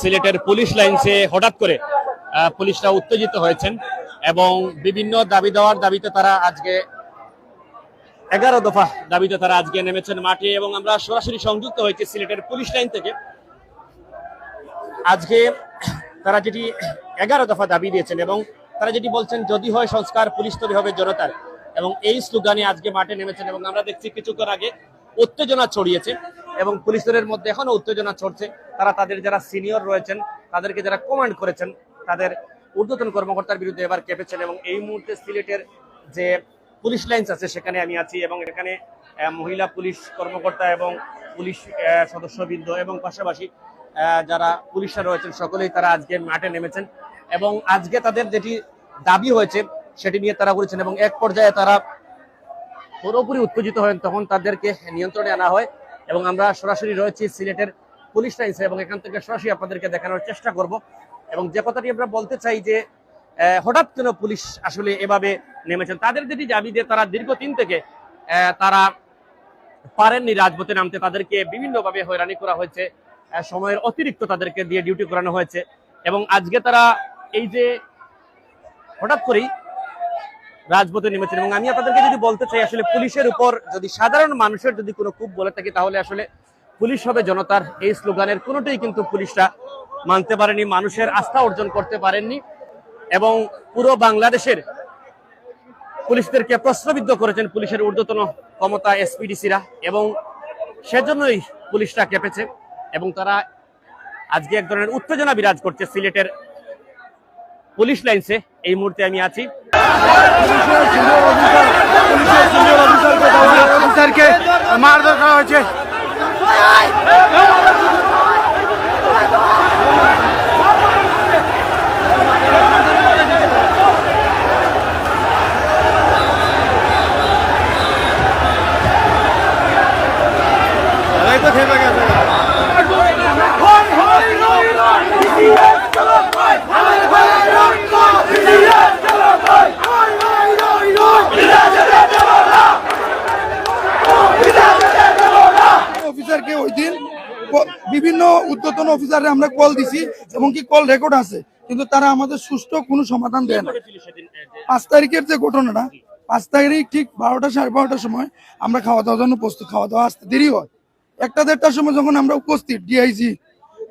সিলেটের পুলিশ লাইন্সে হঠাৎ করে পুলিশরা উত্তেজিত হয়েছেন এবং বিভিন্ন দাবি দেওয়ার দাবিতে তারা আজকে এগারো দফা দাবিতে তারা আজকে নেমেছেন মাঠে এবং আমরা সরাসরি সংযুক্ত হয়েছি সিলেটের পুলিশ লাইন থেকে। আজকে তারা যেটি এগারো দফা দাবি দিয়েছেন এবং তারা যেটি বলছেন, যদি হয় সংস্কার, পুলিশ তৈরি হবে জনতার। এবং এই স্লোগানে আজকে মাঠে নেমেছেন এবং আমরা দেখছি কিছুক্ষণ আগে উত্তেজনা ছড়িয়েছে। এবং পুলিশের মধ্যে এখনও উত্তেজনা চড়ছে তারা তাদের যারা সিনিয়র রয়েছেন, তাদেরকে যারা কমান্ড করেছেন, তাদের ঊর্ধ্বতন কর্মকর্তার বিরুদ্ধে এবার কেঁপেছেন এবং এই মুহূর্তে সিলেটের যে পুলিশ লাইন্স আছে, সেখানে আমি আছি এবং এখানে মহিলা পুলিশ কর্মকর্তা এবং পুলিশ সদস্যবৃন্দ এবং পাশাপাশি যারা পুলিশরা রয়েছেন, সকলেই তারা আজকে মাঠে নেমেছেন এবং আজকে তাদের যেটি দাবি হয়েছে, সেটি নিয়ে তারা বলেছেন এবং এক পর্যায়ে তারা পুরোপুরি উত্তেজিত হন তখন তাদেরকে নিয়ন্ত্রণে আনা হয়। এবং আমরা সরাসরি রয়েছি সিলেটের পুলিশ লাইন্সে এবং এখান থেকে সরাসরি আপনাদেরকে দেখানোর চেষ্টা করব। এবং যে কথাটি আমরা বলতে চাই যে হঠাৎ কেন পুলিশ আসলে এভাবে নেমেছেন? তাদের যেটি দাবি যে তারা দীর্ঘদিন থেকে তারা পারেননি রাজপথে নামতে, তাদেরকে বিভিন্নভাবে হয়রানি করা হয়েছে সময়ের অতিরিক্ত তাদেরকে দিয়ে ডিউটি করানো হয়েছে এবং আজকে তারা এই যে হঠাৎ করেই রাজপথে নেমেছেন। এবং আমি আপনাদেরকে যদি বলতে চাই, আসলে পুলিশের উপর যদি সাধারণ মানুষের যদি কোনো খুব বলে থাকি, তাহলে আসলে পুলিশ হবে জনতার এই স্লোগানের। কোনোটাই কিন্তু পুলিশরা মানতে পারেনি, মানুষের আস্থা অর্জন করতে পারেননি। এবং পুরো বাংলাদেশের পুলিশদেরকে প্রশ্নবিদ্ধ করেছেন পুলিশের ঊর্ধ্বতন ক্ষমতা এসপিডিসিরা, এবং সেজন্যই পুলিশরা কেঁপেছে। এবং তারা আজকে এক ধরনের উত্তেজনা বিরাজ করছে সিলেটের পুলিশ লাইনসে এই মুহূর্তে আমি আছি। মারধর করা হয়েছে এই তো থেমে গেছে অফিসারকে ওই দিন ক- বিভিন্ন উদ্যতন অফিসারে আমরা কল দিছি এবং কি কল রেকর্ড আছে, কিন্তু তারা আমাদের সুষ্ঠু কোনো সমাধান দেয় না। পাঁচ তারিখের যে ঘটনাটা, পাঁচ তারিখ ঠিক বারোটা সাড়ে বারোটার সময় আমরা খাওয়া দাওয়ার জন্য প্রস্তুত খাওয়া দাওয়া আসতে দেরি হয়। একটা দেড়টার সময় যখন আমরা উপস্থিত ডিআইজি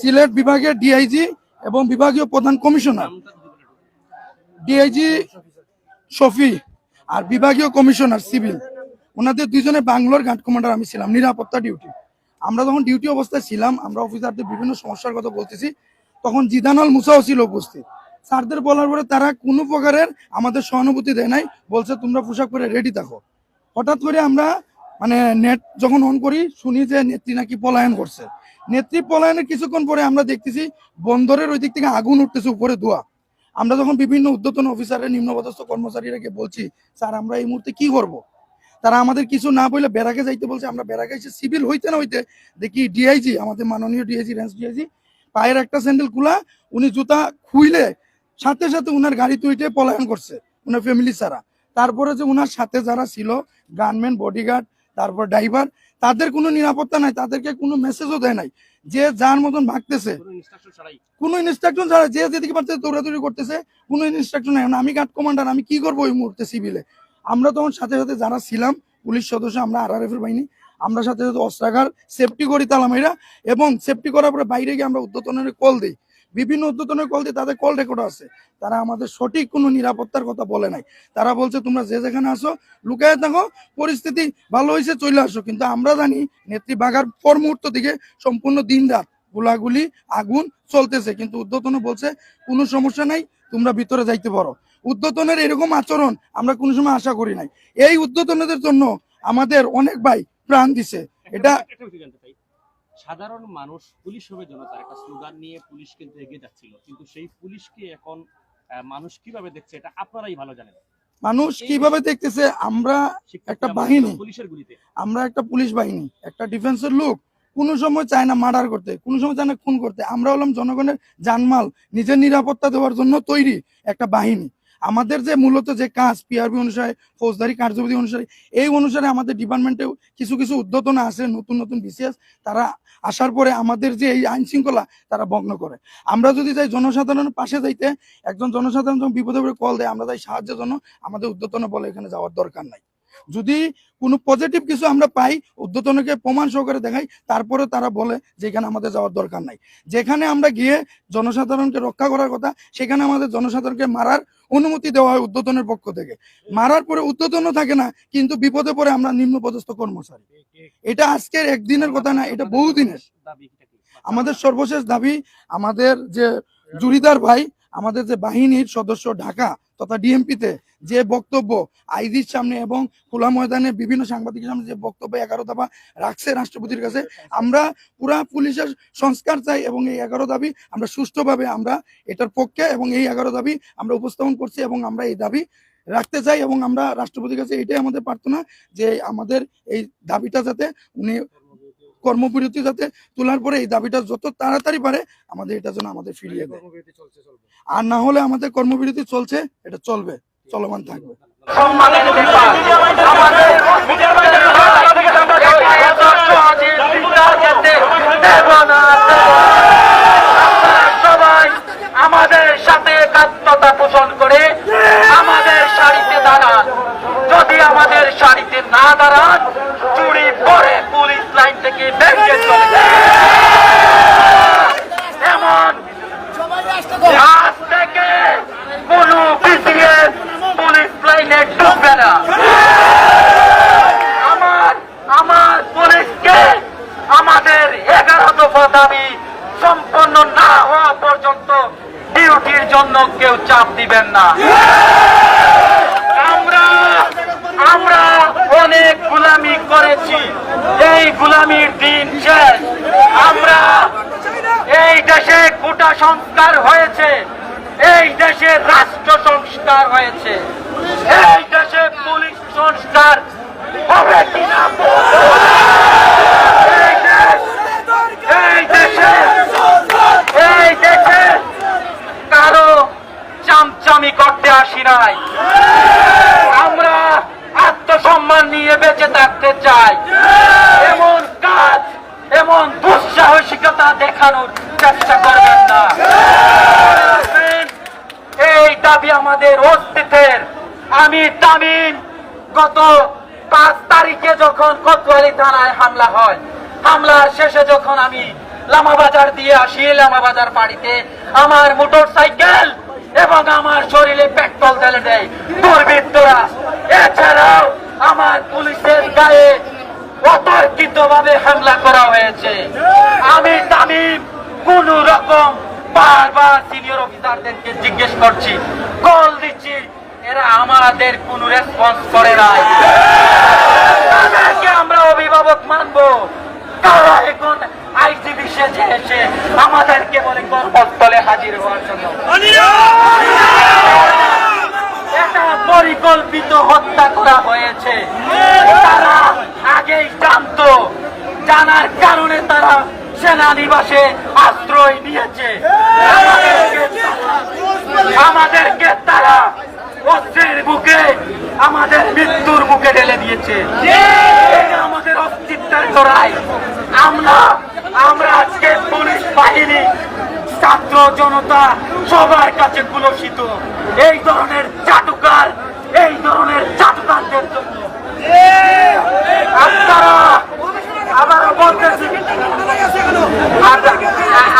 সিলেট বিভাগের ডিআইজি এবং বিভাগীয় প্রধান কমিশনার ডিআইজি শফি আর বিভাগীয় কমিশনার সিভিল, ওনাদের দুইজনে বাংলোর ঘাট কমান্ডার আমি ছিলাম, নিরাপত্তা ডিউটি। আমরা যখন ডিউটি অবস্থায় ছিলাম, আমরা অফিসারদের বিভিন্ন সমস্যার কথা বলতেছি, তখন জিদানাল মুসাও ছিল উপস্থিত। স্যারদের বলার পরে তারা কোনো প্রকারের আমাদের সহানুভূতি দেয় নাই, বলছে, তোমরা পোশাক পরে রেডি থাকো। হঠাৎ করে আমরা মানে নেট যখন অন করি, শুনি যে নেত্রী নাকি পলায়ন করছে। নেত্রী পলায়নের কিছুক্ষণ পরে আমরা দেখতেছি, বন্দরের ওই দিক থেকে আগুন উঠতেছে উপরে ধোয়া। আমরা যখন বিভিন্ন উদ্যতন অফিসারের নিম্নপদস্থ কর্মচারীরাকে বলছি, স্যার, আমরা এই মুহূর্তে কি করব? তারা আমাদের কিছু না বলে ব্যারাকে যাইতে বলছে। আমরা ব্যারাকে এসে সিভিল হইতে না হইতে দেখি ডিআইজি আমাদের মাননীয় ডিআইজি রেঞ্জ ডিআইজি পায়ের একটা স্যান্ডেল খুলা উনি জুতা খুইলে সাথে সাথে উনার গাড়িতে উঠে পলায়ন করছে উনার ফ্যামিলি ছাড়া। তারপরে যে উনার সাথে যারা ছিল গানম্যান বডিগার্ড তারপর ড্রাইভার তাদের কোনো নিরাপত্তা নাই তাদেরকে কোনো মেসেজও দেয় নাই। যে যার মতন ভাগতেছে কোনো ইনস্ট্রাকশন ছাড়া যে যেদিকে পারতেছে দৌড়াদৌড়ি করতেছে কোনো ইনস্ট্রাকশন নাই। আমি গার্ড কমান্ডার আমি কি করব ওই মুহূর্তে সিভিলে আমরা তখন সাথে সাথে যারা ছিলাম, পুলিশ সদস্য, আমরা আর আর এফ এর বাহিনী, আমরা সাথে সাথে অস্ত্রাগার সেফটি করি তালামাইরা এবং সেফটি করার পরে বাইরে গিয়ে আমরা উদ্যতনের কল দিই। বিভিন্ন উদ্যতনের কল দিই তাদের কল রেকর্ড আছে। তারা আমাদের সঠিক কোনো নিরাপত্তার কথা বলে নাই। তারা বলছে, তোমরা যে যেখানে আসো লুকায় থাকো, পরিস্থিতি ভালো হয়েছে চলে আসো। কিন্তু আমরা জানি, নেত্রী বাঘার পর মুহূর্ত থেকে সম্পূর্ণ দিন রাত গোলাগুলি, আগুন চলতেছে। কিন্তু উদ্যতনে বলছে, কোনো সমস্যা নাই, তোমরা ভিতরে যাইতে পারো। উদ্যতনের এরকম আচরণ আমরা কোনো সময় আশা করি নাই। এই উদ্যতনদের জন্য আমাদের অনেক ভাই প্রাণ দিছে। এটা সাধারণ মানুষ পুলিশ হবে জনতার একটা স্লোগান নিয়ে পুলিশ কিন্তু এগিয়ে যাচ্ছিল। কিন্তু সেই পুলিশকে এখন মানুষ কীভাবে দেখছে এটা আপনারাই ভালো জানেন। মানুষ কীভাবে দেখতেছে আমরা একটা বাহিনী। পুলিশের গুলিতে। আমরা একটা পুলিশ বাহিনী একটা ডিফেন্সের লোক কোনো সময় চায় না মার্ডার করতে কোনো সময় চায় না খুন করতে। আমরা হলাম জনগণের জানমাল নিজের নিরাপত্তা দেওয়ার জন্য তৈরি একটা বাহিনী। আমাদের যে মূলত যে কাজ পিআরবি অনুসারে, ফৌজদারি কার্যবিধি অনুসারে, এই অনুসারে আমাদের ডিপার্টমেন্টেও কিছু কিছু উদ্যোতনা আসে, নতুন নতুন বিসিএস তারা আসার পরে আমাদের যে এই আইন শৃঙ্খলা, তারা ভগ্ন করে। আমরা যদি যাই জনসাধারণের পাশে যাইতে, একজন জনসাধারণ যখন বিপদে পড়ে কল দেয়, আমরা তাই সাহায্যের জন্য আমাদের উদ্যোতনা বলে এখানে যাওয়ার দরকার নাই। যদি কোনো পজিটিভ কিছু আমরা পাই উদ্যোতনকে প্রমাণ সহকারে দেখাই, তারপরে তারা বলে যে এখানে আমাদের যাওয়ার দরকার নাই। যেখানে আমরা গিয়ে জনসাধারণকে রক্ষা করার কথা, সেখানে আমাদের জনসাধারণকে মারার অনুমতি দেওয়া হয় উদ্যোতনের পক্ষ থেকে। মারার পরে উদ্যোতনও থাকে না, কিন্তু বিপদে পরে আমরা নিম্ন পদস্থ কর্মচারী। এটা আজকের একদিনের কথা না, এটা বহুদিনের। আমাদের সর্বশেষ দাবি, আমাদের যে জুরিদার ভাই, আমাদের যে বাহিনীর সদস্য ঢাকা তথা ডিএমপিতে যে বক্তব্য আইজির সামনে এবং খোলা ময়দানে বিভিন্ন সাংবাদিকের সামনে যে বক্তব্য এগারো দফা রাখছে রাষ্ট্রপতির কাছে, আমরা পুরা পুলিশের সংস্কার চাই এবং এই এগারো দাবি আমরা সুষ্ঠুভাবে আমরা এটার পক্ষে এবং এই এগারো দাবি আমরা উপস্থাপন করছি এবং আমরা এই দাবি রাখতে চাই এবং আমরা রাষ্ট্রপতির কাছে এটাই আমাদের প্রার্থনা যে আমাদের এই দাবিটা যাতে উনি কর্মবিরতি যাতে তোলার পরে এই দাবিটা যত তাড়াতাড়ি পারে আমাদের এটা যেন আমাদের ফিরিয়ে দেয়। আর না হলে আমাদের কর্মবিরতি চলছে এটা চলবে চলমান থাকবে সম্মানের ব্যাপার আমাদের সবাই আমাদের সাথে একাত্মতা পোষণ করে আমাদের শাড়িতে দাঁড়ান যদি আমাদের শাড়িতে না দাঁড়ান চুরি পরে পুলিশ লাইন থেকে বেরিয়ে চলে যান। এমন আজ থেকে কোন বিসিএস পুলিশ লাইনে ঢুকবে না আমার আমার পুলিশকে আমাদের এগারো দফা দাবি সম্পন্ন না হওয়া পর্যন্ত ডিউটির জন্য কেউ চাপ দিবেন না। আমরা আমরা অনেক গুলামি করেছি। এই গুলামির দিন শেষ। আমরা এই দেশে গোটা সংস্কার হয়েছে। এই দেশে রাষ্ট্র সংস্কার হয়েছে। এই দেশে পুলিশ সংস্কার হবে কিনা? এই এই দেশে কারও চামচামি করতে আসি নাই। আমরা আত্মসম্মান নিয়ে বেঁচে থাকতে চাই। এমন কাজ, এমন দুঃসাহসিকতা দেখানোর চেষ্টা করবেন না এই দাবি আমাদের অস্তিত্বের আমি তামিম গত পাঁচ তারিখে যখন কোতোয়ালি থানায় হামলা হয় হামলার শেষে যখন আমি লামাবাজার দিয়ে আসি, লামাবাজার বাড়িতে আমার মোটর সাইকেল এবং আমার শরীরে পেট্রোল ঢেলে দেয়। দুর্বৃত্তরা, এছাড়াও আমার পুলিশের গায়ে অতর্কিত ভাবে হামলা করা হয়েছে। আমি তামিম, কোন রকম বারবার সিনিয়র অফিসারদেরকে জিজ্ঞেস করছি কল দিচ্ছি এরা আমাদের কোন রেসপন্স করে নাই। তাদেরকে আমরা অভিভাবক মানবো। তারা এখন আইসিবি সেজে এসে আমাদেরকে বলে কর্মস্থলে হাজির হওয়ার জন্য। পরিকল্পিত হত্যা করা হয়েছে। তারা আগেই জানতো। জানার কারণে তারা সেনানিবাসে আশ্রয় নিয়েছে। আমাদেরকে তারা অস্ত্রের বুকে আমাদের মৃত্যুর বুকে ঢেলে দিয়েছে। আমাদের অস্তিত্বের লড়াই। আমরা আমরা আজকে পুলিশ বাহিনী, ছাত্র জনতা সবার কাছে কুলসিত। এই ধরনের চাটুকার এই ধরনের চাটুকারদের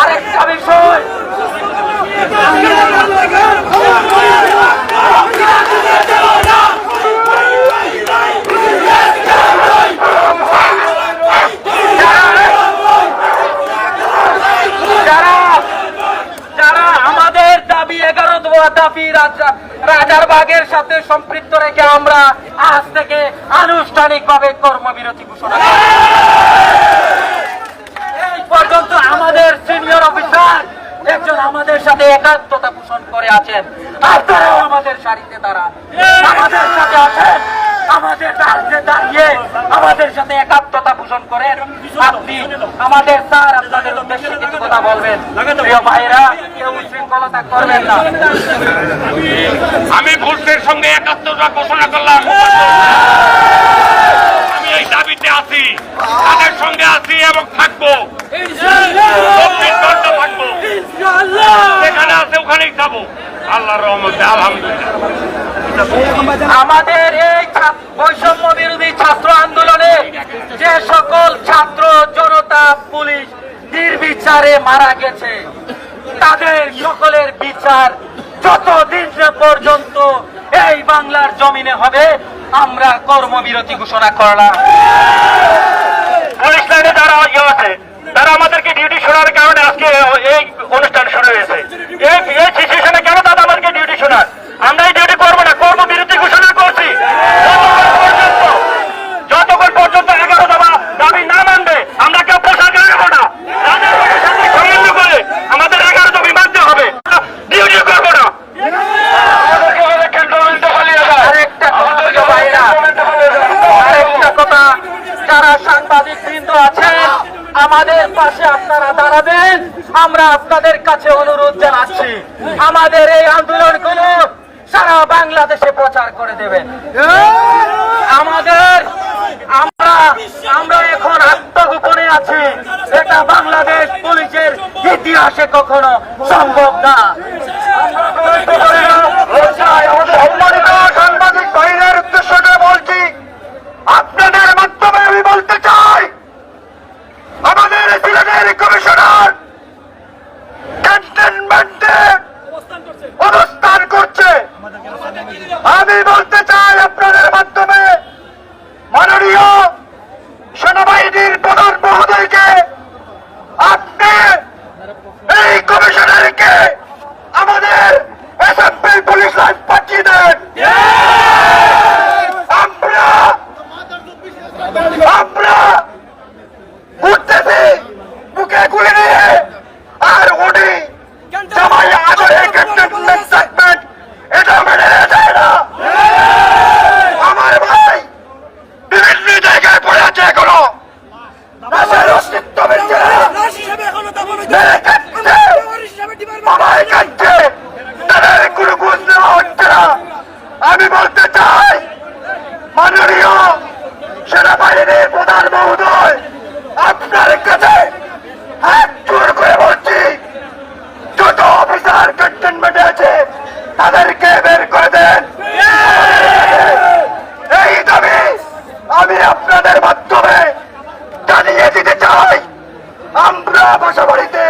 আরেকটা বিষয় যারা যারা আমাদের দাবি এগারো দোয়া দাবি রাজা রাজার বাগের সাথে সম্পৃক্ত রেখে আমরা আজ থেকে আনুষ্ঠানিকভাবে কর্মবিরতি ঘোষণা। এই পর্যন্ত আমাদের সিনিয়র অফিসার একজন আমাদের সাথে একাত্মতা পোষণ করে আছেন। আপনারাও আমাদের সারিতে দাঁড়ান। আমাদের সাথে দাঁড়িয়ে আমাদের সাথে একাত্মতা পোষণ করেন। আপনি আমাদের স্যার, আপনাদের উদ্দেশ্যে কিছু কথা বলবেন। প্রিয় ভাইরা কেউ উশৃঙ্খলতা করবেন না। আমি ভুলদের সঙ্গে একাত্মতা ঘোষণা করলাম। আমি এই দাবিতে আছি তাদের সঙ্গে আছি এবং থাকব। চব্বিশ ঘণ্টা থাকব। যেখানে আছে ওখানেই যাব আল্লাহর রহমতে আলহামদুলিল্লাহ। আমাদের এই বৈষম্য বিরোধী ছাত্র আন্দোলনে যে সকল ছাত্র জনতা পুলিশ নির্বিচারে মারা গেছে। তাদের সকলের বিচার যতদিন পর্যন্ত এই বাংলার জমিনে হবে, আমরা কর্মবিরতি ঘোষণা করলাম। পুলিশ লাইনে যারা ইয়ে আছে, তারা আমাদেরকে ডিউটি শোনার কারণে আজকে এই অনুষ্ঠান শুরু হয়েছে এই এই সিচুয়েশনে কেন তারা আমাদেরকে ডিউটি শোনার আমরা এই ডিউটি করব না কর্ম বিরতি ঘোষণা করছি যতক্ষণ পর্যন্ত- যতক্ষণ পর্যন্ত এগারো দফা দাবি না মানবে আমরা কেউ পোশাক নেব না তাদের সাথে সমন্বয় করে আমাদের এগারো দাবি মানতে হবে ডিউটি করব না আমাদেরকে বলে ক্যান্টনমেন্টে পালিয়ে যায় আরেকটা কথা প্রিয় ভাইরা, আরেকটা কথা যারা সাংবাদিক বৃন্দ আছেন আমাদের পাশে আপনারা দাঁড়াবেন। আমরা আপনাদের কাছে অনুরোধ জানাচ্ছি। আমাদের এই আন্দোলনগুলো সারা বাংলাদেশে প্রচার করে দেবেন। আমাদের আমরা আমরা এখন আত্মগোপনে আছি। এটা বাংলাদেশ পুলিশের ইতিহাসে কখনো সম্ভব না আমাদের সম্মানিত সাংবাদিক বাহিনীর উদ্দেশ্য করে বলছি আপনাদের মাধ্যমে আমি বলতে চাই আমাদের সিলেটের কমিশনার ক্যান্টনমেন্টে অবস্থান করছে আমি বলতে চাই আপনাদের মাধ্যমে মাননীয় সেনাবাহিনীর প্রধান মহোদয়কে আপনি এই কমিশনারকে আমাদের এসএমপি পুলিশ লাইন পাঠিয়ে দেন আমরা আমরা উঠতেছি বুকে গুলি নিয়ে আর উনি জামাই আদরে ক্যান্টনমেন্ট সেগমেন্ট এটা মেনে নেওয়া যায় না আমার ভাই বিভিন্ন জায়গায় পড়ে আছে এখনও দেশের অস্তিত্ব মিলছে না মেরে কাটছে বাবাই কাটছে তাদের কোনো গুণ দেওয়া হচ্ছে না আমি বলতে চাই মাননীয় সেনাবাহিনীর প্রধান মহোদয়, আপনার কাছে হাত করে আমি আপনাদের মাধ্যমে জানিয়ে দিতে চাই। আমরা বাসা বাড়িতে